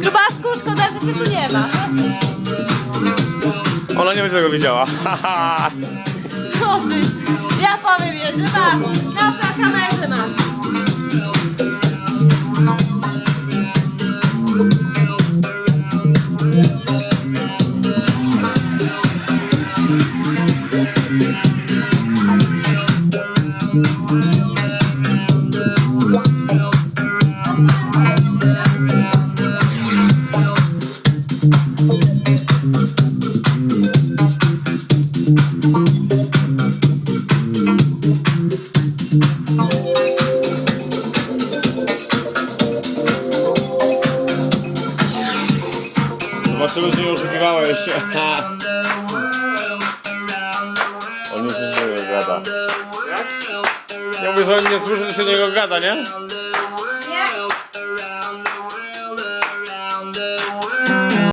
Grubasku, szkoda, że cię tu nie ma. Ona nie będzie tego widziała. Co ty? Ja powiem jej, że masz. Na na kamerze masz. Zobaczymy, czy nie oszukiwałeś. On już nie gada. Ja mówię, że on nie słyszy, że się niego gada, nie?